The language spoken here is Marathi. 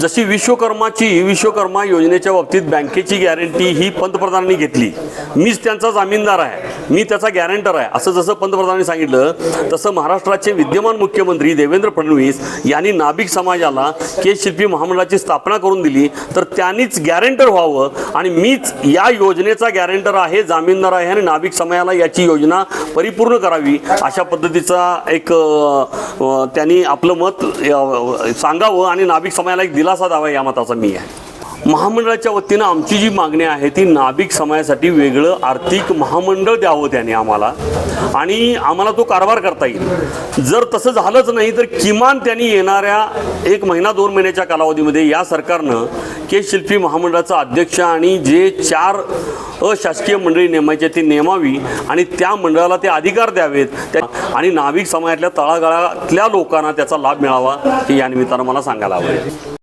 जशी विश्वकर्माची विश्वकर्मा योजनेच्या बाबतीत बँकेची गॅरंटी ही पंतप्रधानांनी घेतली. मीच त्यांचा जामीनदार आहे. मी त्याचा गॅरंटर आहे. असं जसं पंतप्रधानांनी सांगितलं तसं महाराष्ट्राचे विद्यमान मुख्यमंत्री देवेंद्र फडणवीस यांनी नाभिक समाजाला के शिल्पी महामंडळाची स्थापना करून दिली. तर त्यांनीच गॅरंटर व्हावं आणि मीच या योजनेचा गॅरंटर आहे जामीनदार आहे आणि नाभिक समाजाला याची योजना परिपूर्ण करावी अशा पद्धतीचा एक त्यांनी आपलं मत सांगावं आणि नाभिक समाजाला एक दिलासा द्यावा या मताचा मी आहे. महामंडळाच्या वतीनं आमची जी मागणी आहे ती नाभिक समाजासाठी वेगळं आर्थिक महामंडळ द्यावं त्याने आम्हाला. आणि आम्हाला तो कारभार करता येईल. जर तसं झालंच नाही तर किमान त्यांनी येणाऱ्या एक महिना दोन महिन्याच्या कालावधीमध्ये या सरकारनं के शिल्पी महामंडळाचा अध्यक्ष आणि जे चार अशासकीय मंडळी नेमायचे ते नेमावी आणि त्या मंडळाला ते अधिकार द्यावेत. आणि नाभिक समाजातल्या तळागाळातल्या लोकांना त्याचा लाभ मिळावा हे या निमित्तानं मला सांगायला आवडेल.